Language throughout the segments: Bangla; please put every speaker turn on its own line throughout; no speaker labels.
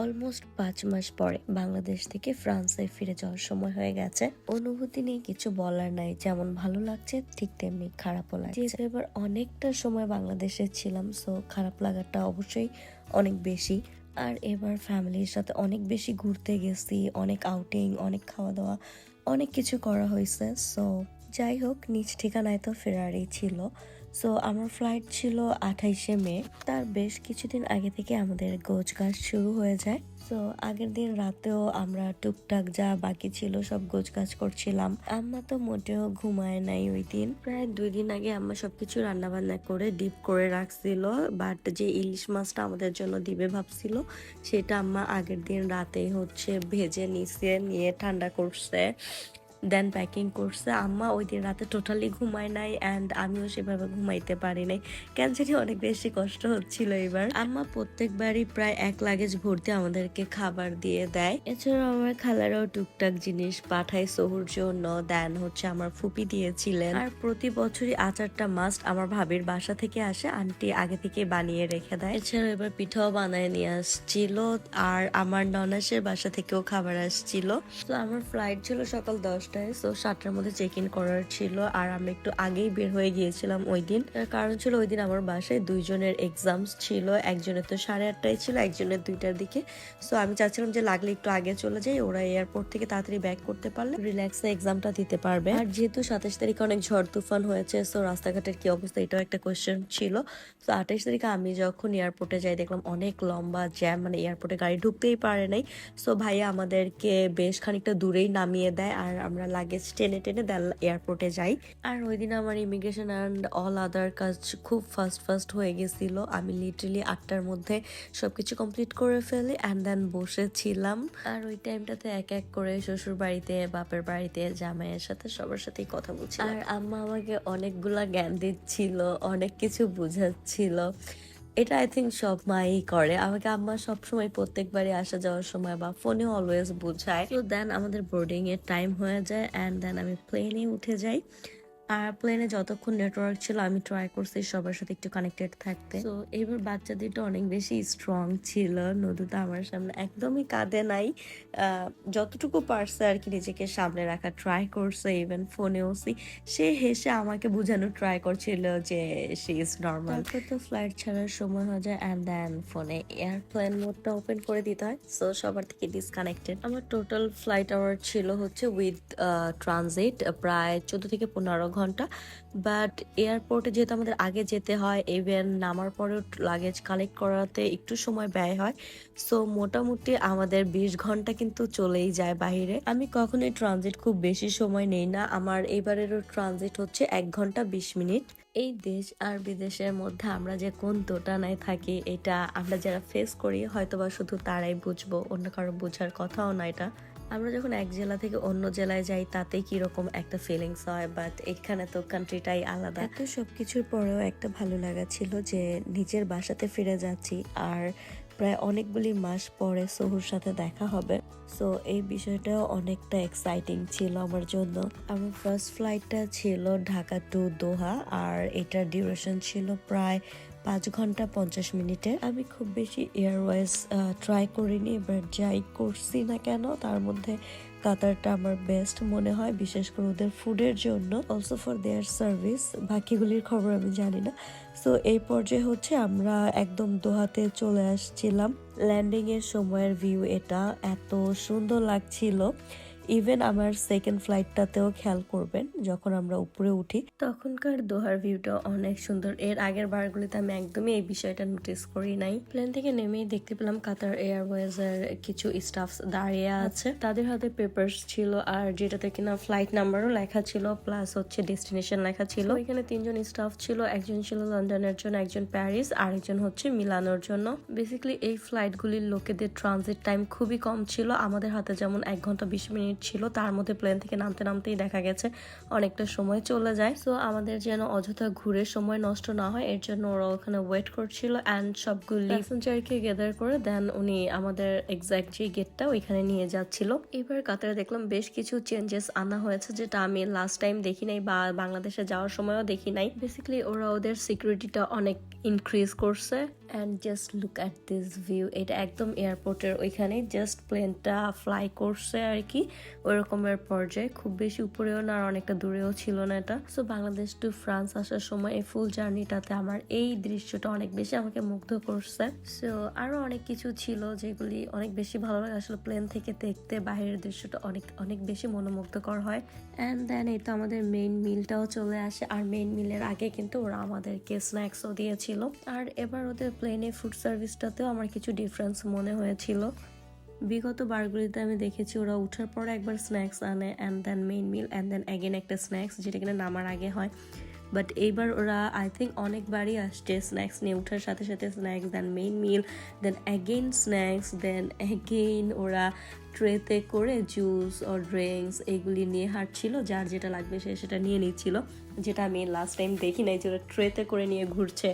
অলমোস্ট পাঁচ মাস পরে বাংলাদেশ থেকে ফ্রান্সে ফিরে যাওয়ার সময় হয়ে গেছে। অনুভূতি নিয়ে কিছু বলার নাই, যেমন ভালো লাগছে ঠিক তেমনি খারাপও লাগছে। এবার অনেকটা সময় বাংলাদেশে ছিলাম সো খারাপ লাগাটা অবশ্যই অনেক বেশি। আর এবার ফ্যামিলির সাথে অনেক বেশি ঘুরতে গেছি, অনেক আউটিং অনেক খাওয়া দাওয়া অনেক কিছু করা হয়েছে। সো যাই হোক, নিজ ঠিকানায় তো ফেরারই ছিল। সো আমার ফ্লাইট ছিল আঠাইশে মে, তার বেশ কিছুদিন আগে থেকে আমাদের গোছ গাছ শুরু হয়ে যায়। সো আগের দিন রাতেও আমরা টুকটাক যা বাকি ছিল সব গোছ গাছ করছিলাম। আম্মা তো মোটেও ঘুমায় নাই ওই দিন। প্রায় দুই দিন আগে আম্মা সবকিছু রান্না বান্না করে ডিপ করে রাখছিল বাট যে ইলিশ মাছটা আমাদের জন্য দিবে ভাবছিল, সেটা আম্মা আগের দিন রাতেই হচ্ছে ভেজে নিছে, নিয়ে ঠান্ডা করছে। দেন প্যাকিং করছে। আম্মা ওই দিন রাতে টোটালি ঘুমায় নাই অ্যান্ড আমিও সেভাবে ঘুমাইতে পারি নাই। কেন জানি অনেক বেশি কষ্ট হচ্ছিল এবার। আম্মা প্রত্যেকবারই প্রায় এক লাগেজ ভর্তি আমাদেরকে খাবার দিয়ে দেয়। এছাড়াও আমার খালারাও টুকটাক জিনিস পাঠায়, সহুর জন্য দেন হচ্ছে আমার ফুপি দিয়েছিলেন। আর প্রতি বছরই আচারটা মাস্ট আমার ভাবির বাসা থেকে আসে, আন্টি আগে থেকে বানিয়ে রেখে দেয়। এছাড়াও এবার পিঠাও বানায় নিয়ে আসছিল, আর আমার ননাসের বাসা থেকেও খাবার আসছিল। তো আমার ফ্লাইট ছিল সকাল দশটায় সো সাতটার মধ্যে চেক ইন করার ছিল। আর আমি একটু আগেই বের হয়ে গিয়েছিলাম ওই দিন। কারণ ছিল ওই দিন আমার বাসায় দুইজনের এক্সামস ছিল। একজনের তো সাড়ে আটটায় ছিল, একজনের দুইটার দিকে। সো আমি চাচ্ছিলাম যে লাগলে একটু আগে চলে যাই, ওরা এয়ারপোর্ট থেকে তাড়াতাড়ি ব্যাক করতে পারলে রিল্যাক্সে এক্সামটা দিতে পারবে। আর যেহেতু সাতাশ তারিখে অনেক ঝড় তুফান হয়েছে সো রাস্তাঘাটের কি অবস্থা এটাও একটা কোয়েশ্চেন ছিল। তো আঠাশ তারিখে আমি যখন এয়ারপোর্টে যাই, দেখলাম অনেক লম্বা জ্যাম মানে এয়ারপোর্টে গাড়ি ঢুকতেই পারে নাই। সো ভাইয়া আমাদেরকে বেশ খানিকটা দূরেই নামিয়ে দেয়। আর লাগেজ টেনে টেনে দেন এয়ারপোর্টে যাই। আর ওই দিন আমার ইমিগ্রেশন অ্যান্ড অল আদার কাজ খুব ফাস্ট ফাস্ট হয়ে গেছিল। আমি লিটারালি আটটার মধ্যে সবকিছু কমপ্লিট করে ফেলি অ্যান্ড দেন বসেছিলাম। আর ওই টাইমটাতে এক এক করে শ্বশুর বাড়িতে বাপের বাড়িতে, জামাইয়ের সাথে সবার সাথেই কথা বলছি আর আম্মা আমাকে অনেকগুলা জ্ঞান দিচ্ছিল, অনেক কিছু বুঝাচ্ছিল। এটা আই থিঙ্ক সব মাই করে। আমাকে আম্মা সবসময় প্রত্যেকবারই আসা যাওয়ার সময় বা ফোনে অলওয়েজ বোঝায়। তো দেন আমাদের বোর্ডিং এর টাইম হয়ে যায় অ্যান্ড দেন আমি প্লেনে উঠে যাই। আর প্লেনে যতক্ষণ নেটওয়ার্ক ছিল, আমি ট্রাই করছি সবার সাথে একটু কানেক্টেড থাকতে। তো এবার বাচ্চাদেরটা অনেক বেশি স্ট্রং ছিল। নদুটা আমার সামনে একদমই কাঁদে নাই। যতটুকু পারছে আর কি নিজেকে সামনে রাখা ট্রাই করছে ইভেন ফোনেও সি হেসে আমাকে বোঝানো ট্রাই করছিল যে সে ইজ নর্মাল তো ফ্লাইট ছাড়ার সময় হয়ে যায় অ্যান্ড দেন ফোনে এয়ারপ্লেন মোডটা ওপেন করে দিতে হয়। সো সবার থেকে ডিসকানেক্টেড আমার টোটাল ফ্লাইট আওয়ার ছিল হচ্ছে উইথ ট্রানজিট প্রায় চোদ্দ থেকে পনেরো ঘণ্টা। বাট এয়ারপোর্টে যেহেতু আমাদের আগে যেতে হয় ইভেন নামার পরেও লাগেজ কালেক্ট করাতে একটু সময় ব্যয় হয়। সো মোটামুটি আমাদের বিশ ঘণ্টা কিন্তু চলেই যায় বাইরে আমি কখনোই ট্রানজিট খুব বেশি সময় নেই না। আমার এবারেরও ট্রানজিট হচ্ছে এক ঘণ্টা বিশ মিনিট। এই দেশ আর বিদেশের মধ্যে আমরা যে কোন দোটানায় থাকি, এটা আমরা যারা ফেস করি, হয়তোবা শুধু তারাই বুঝব, অন্য কারও বোঝার কথাও না এটা। আমরা যখন এক জেলা থেকে অন্য জেলায় যাই, তাতে কীরকম একটা ফিলিংস হয়? বাট এখানে তো কান্ট্রিটাই আলাদা। এত সবকিছুর পরেও একটা ভালো লাগা ছিল যে, নিজের বাসাতে ফিরে যাচ্ছি। আর প্রায় অনেকগুলি মাস পরে সোহুর সাথে দেখা হবে। সো এই বিষয়টাও অনেকটা এক্সাইটিং ছিল আমার জন্য। আমার ফার্স্ট ফ্লাইটটা ছিল ঢাকা টু দোহা আর এটার ডিউরেশন ছিল প্রায় পাঁচ ঘণ্টা পঞ্চাশ মিনিটে আমি খুব বেশি এয়ারওয়েজ ট্রাই করিনি, এবার যাই করছি না কেন, তার মধ্যে কাতারটা আমার বেস্ট মনে হয়, বিশেষ করে ওদের ফুডের জন্য। অলসো ফর দেয়ার সার্ভিস বাকিগুলির খবর আমি জানি না। সো এই পর্যায়ে হচ্ছে আমরা একদম দোহাতে চলে আসছিলাম। ল্যান্ডিংয়ের সময়ের ভিউ এটা এত সুন্দর লাগছিল। ইভেন আমার সেকেন্ড ফ্লাইটটাতেও খেয়াল করবেন যখন আমরা উপরে উঠি। তখনকার দোহার ভিউটা অনেক সুন্দর। এর আগের বারগুলিতে আমি একদমই এই বিষয়টা নোটিস করি নাই। প্লেন থেকে নেমেই দেখতে পেলাম কাতার এয়ারওয়েজ এর কিছু স্টাফ দাঁড়িয়ে আছে। তাদের হাতে পেপার্স ছিল আর যেটাতে কিনা ফ্লাইট নাম্বারও লেখা ছিল প্লাস হচ্ছে ডেস্টিনেশন লেখা ছিল। এখানে তিনজন স্টাফ ছিল একজন ছিল লন্ডনের জন্য একজন প্যারিস আর একজন হচ্ছে মিলানোর জন্য। বেসিক্যালি এই ফ্লাইটগুলির লোকেদের ট্রানজিট টাইম খুবই কম ছিল। আমাদের হাতে যেমন এক ঘণ্টা বিশ মিনিট ছিল, তার মধ্যে প্লেন থেকে নামতে নামতেই দেখা গেছে, অনেকটা সময় চলে যায়। সো আমাদের যেন অযথা ঘুরে সময় নষ্ট না হয়, এর জন্য ওরা ওখানে ওয়েট করছিল অ্যান্ড সবগুলি প্যাসেঞ্জারকে গেদার করে দেন উনি আমাদের এক্সাক্ট যে গেটটা ওইখানে নিয়ে যাচ্ছিল। এবার কাতারে দেখলাম বেশ কিছু চেঞ্জেস আনা হয়েছে, যেটা আমি লাস্ট টাইম দেখি নাই বা বাংলাদেশে যাওয়ার সময়ও দেখি নাই। বেসিক্যালি ওরা ওদের সিকিউরিটিটা অনেক ইনক্রিজ করছে and just look at this view এটা একদম এয়ারপোর্টের ওইখানে জাস্ট প্লেনটা ফ্লাই করছে আর কি। ওই রকমের পর্যায়ে। খুব বেশি উপরেও না আর অনেকটা দূরেও ছিল না এটা। সো বাংলাদেশ টু ফ্রান্স আসার সময় এই ফুল জার্নিটাতে আমার এই দৃশ্যটা অনেক বেশি আমাকে মুগ্ধ করছে। সো আরও অনেক কিছু ছিল যেগুলি অনেক বেশি ভালো লাগে। আসলে প্লেন থেকে দেখতে বাইরের দৃশ্যটা অনেক অনেক বেশি মনোমুগ্ধকর হয়। অ্যান্ড দেন এই তো আমাদের মেইন মিলটাও চলে আসে। আর মেইন মিলের আগে কিন্তু ওরা আমাদেরকে স্ন্যাক্সও দিয়েছিল। আর এবার ওদের প্লেনে ফুড সার্ভিসটাতেও আমার কিছু ডিফারেন্স মনে হয়েছিল। বিগত বারগুলিতে আমি দেখেছি ওরা উঠার পরে একবার স্ন্যাক্স আনে and then main meal and then again একটা স্ন্যাক্স যেটা কিনা নামার আগে হয়। বাট এইবার ওরা আই থিঙ্ক অনেকবারই আসছে স্ন্যাক্স নিয়ে ওঠার সাথে সাথে snacks then main meal then again snacks then again ওরা ট্রেতে করে জুস ও ড্রিঙ্কস এগুলি নিয়ে হাঁটছিল যার যেটা লাগবে সে সেটা নিয়ে নিচ্ছিল। যেটা আমি লাস্ট টাইম দেখি নাই যে ওরা ট্রেতে করে নিয়ে ঘুরছে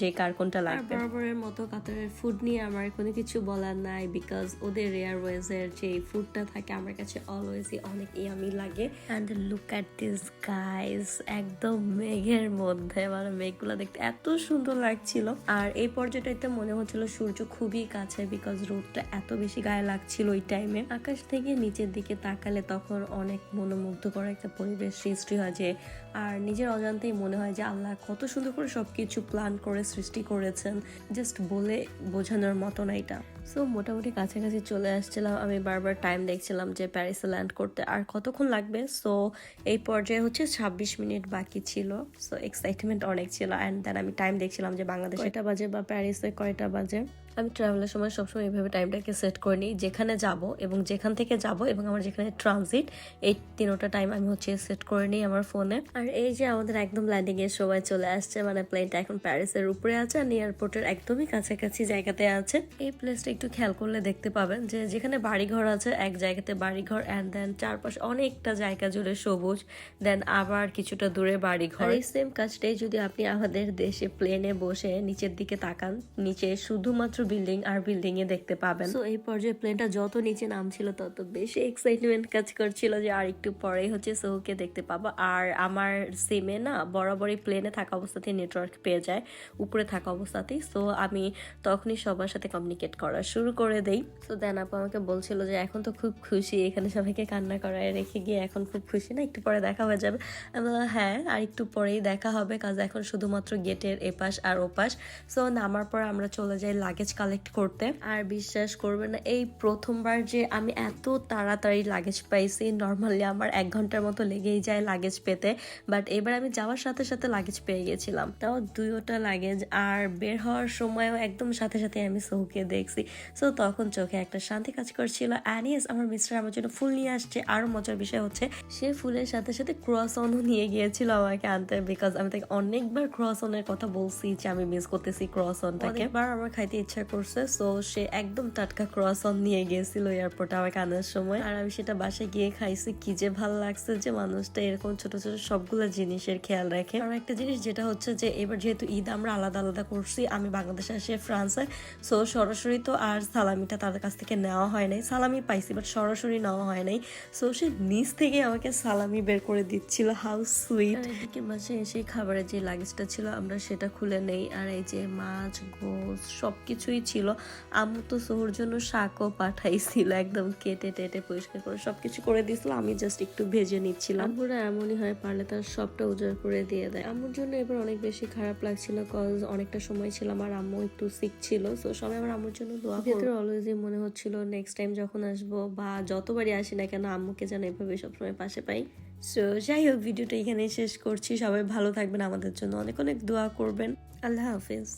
যে কার কোনটা লাগবে। বরাবরের মতো কাতারের ফুড নিয়ে আমার কোনো কিছু বলার নাই বিকজ ওদের এয়ারওয়েজের যে ফুডটা থাকে আমার কাছে অলওয়েজই অনেক ইয়ামি লাগে। And look at this guys একদম মেঘের মধ্যে মানে মেঘগুলো দেখতে এত সুন্দর লাগছিল। আর এই পর্যায়টাতে মনে হচ্ছিল সূর্য খুবই কাছে বিকজ রোদটা এত বেশি গায়ে লাগছিল ওই টাইমে আকাশ থেকে নিচের দিকে তাকালে তখন অনেক মনোমুগ্ধকর একটা পরিবেশ সৃষ্টি হয় যে, আর নিজের অজান্তেই মনে হয় যে আল্লাহ কত সুন্দর করে সবকিছু প্ল্যান করে, সৃষ্টি করেছেন। জাস্ট বলে বোঝানোর মতো না এটা। সো মোটামুটি কাছাকাছি চলে আসছিলাম। আমি বারবার টাইম দেখছিলাম যে প্যারিসে ল্যান্ড করতে। আর কতক্ষণ লাগবে? সো এই পর্যায়ে হচ্ছে ছাব্বিশ মিনিট বাকি ছিল। সো এক্সাইটমেন্ট অনেক ছিল। অ্যান্ড দেন আমি টাইম দেখছিলাম যে বাংলাদেশ কয়টা বাজে বা প্যারিসে কয়টা বাজে? আমি ট্রাভেলের সময় সবসময় এইভাবে টাইমটাকে সেট করে নিই, যেখানে যাব এবং যেখান থেকে যাব এবং আমার যেখানে ট্রানজিট এই তিনোটা টাইম আমি হচ্ছে সেট করে নিই আমার ফোনে আর এই যে আমাদের একদম ল্যান্ডিং এর সময় চলে আসছে মানে প্লেনটা এখন প্যারিসের উপরে আছে আর এয়ারপোর্টের একদমই কাছাকাছি জায়গাতে আছে। এই প্লেসটা একটু খেয়াল করলে দেখতে পাবেন যে যেখানে বাড়িঘর আছে, এক জায়গাতে বাড়িঘর অ্যান্ড দেন চারপাশে অনেকটা জায়গা জুড়ে সবুজ দেন আবার কিছুটা দূরে বাড়িঘর। এই সেম কাজটাই যদি আপনি আমাদের দেশে প্লেনে বসে নিচের দিকে তাকান, নিচে শুধুমাত্র বিল্ডিং আর বিল্ডিং এ দেখতে পাবেন। তো এই পর্যায়ে প্লেনটা যত নিচে নামছিল, তত বেশি এক্সাইটমেন্ট কাজ করছিল যে, আর একটু পরেই হচ্ছে সোহকে দেখতে পাবো। আর আমার সিমে না, বরাবরই প্লেনে থাকা অবস্থাতেই নেটওয়ার্ক পেয়ে যায়, উপরে থাকা অবস্থাতেই। সো আমি তখনই সবার সাথে কমিউনিকেট করা শুরু করে দেই। তো দেন আপু আমাকে বলছিল যে, এখন তো খুব খুশি। এখানে সবাইকে কান্না করায় রেখে গিয়ে এখন খুব খুশি না, একটু পরে দেখা হয়ে যাবে। আমি হ্যাঁ আর একটু পরেই দেখা হবে কাজ এখন শুধুমাত্র গেটের এপাশ আর ওপাশ সো নামার পর আমরা চলে যাই লাগেজ কালেক্ট করতে। আর বিশ্বাস করবে না এই প্রথমবার যে আমি এত তাড়াতাড়ি লাগেজ পাইছি নর্মালি আমার এক ঘণ্টার মতো লেগেই যায় লাগেজ পেতে বাট এবার আমি যাওয়ার সাথে সাথে লাগেজ পেয়ে গেছিলাম। তাও দুইটা লাগেজ আর বের হওয়ার সময়ও একদম সাথে সাথে আমি সৌকে দেখছি। সো তখন চোখে একটা শান্তি কাজ করছিল অ্যানিয়াস আমার মিস্টার আমার জন্য ফুল নিয়ে আসছে। আরও মজার বিষয় হচ্ছে সে ফুলের সাথে সাথে ক্রসনও নিয়ে গিয়েছিল আমাকে আনতে বিকজ আমি তাকে অনেকবার ক্রসনের কথা বলছি যে আমি মিস করতেছি ক্রসনটাকে এবার আমার খাইতে ইচ্ছা করছে সো সে একদম টাটকা ক্রসন নিয়ে গিয়েছিল এয়ারপোর্টে আমাকে আনার সময়। আর আমি সেটা বাসায় গিয়ে খাইছি, কি যে ভালো লাগছে যে মানুষটা এরকম ছোট ছোট সবগুলো জিনিসের খেয়াল রাখে। আর একটা জিনিস যেটা হচ্ছে যে, এবার যেহেতু ঈদ, আমরা আলাদা আলাদা করছি, আমি বাংলাদেশে আসে ফ্রান্সে সো সরাসরি তো আর সালামিটা তাদের কাছ থেকে নেওয়া হয় নাই। সালামি পাইছি বাট সরাসরি নেওয়া হয় নাই। সো সে নিচ থেকে আমাকে সালামি বের করে দিচ্ছিল হাউ সুইট এদিকে মাঝে এসে খাবারের যে লাগেজটা ছিল, আমরা সেটা খুলে নেই। আর এই যে মাছ গোস সব কিছুই ছিল। আম্মু তো সোহর জন্য শাকও পাঠাইছিল একদম কেটে টেটে পরিষ্কার করে সবকিছু করে দিয়েছিল। আমি জাস্ট একটু ভেজে নিচ্ছিলাম। আম্মুরা এমনই হয় পারলে তার সবটা উজাড় করে দিয়ে দেয়। আম্মুর জন্য এবার অনেক বেশি খারাপ লাগছিল কজ অনেকটা সময় ছিলাম আর আম্মু একটু সিক ছিল। তো সবাই আমার আম্মুর জন্য দোয়া ভেতরে অলওয়েজই মনে হচ্ছিল নেক্সট টাইম যখন আসব বা যতবারই আসি না কেন আম্মুকে যেন এভাবে সবসময় পাশে পাই। সো যাই হোক ভিডিওটা এখানে শেষ করছি। সবাই ভালো থাকবেন আমাদের জন্য অনেক অনেক দোয়া করবেন। আল্লাহ হাফিজ।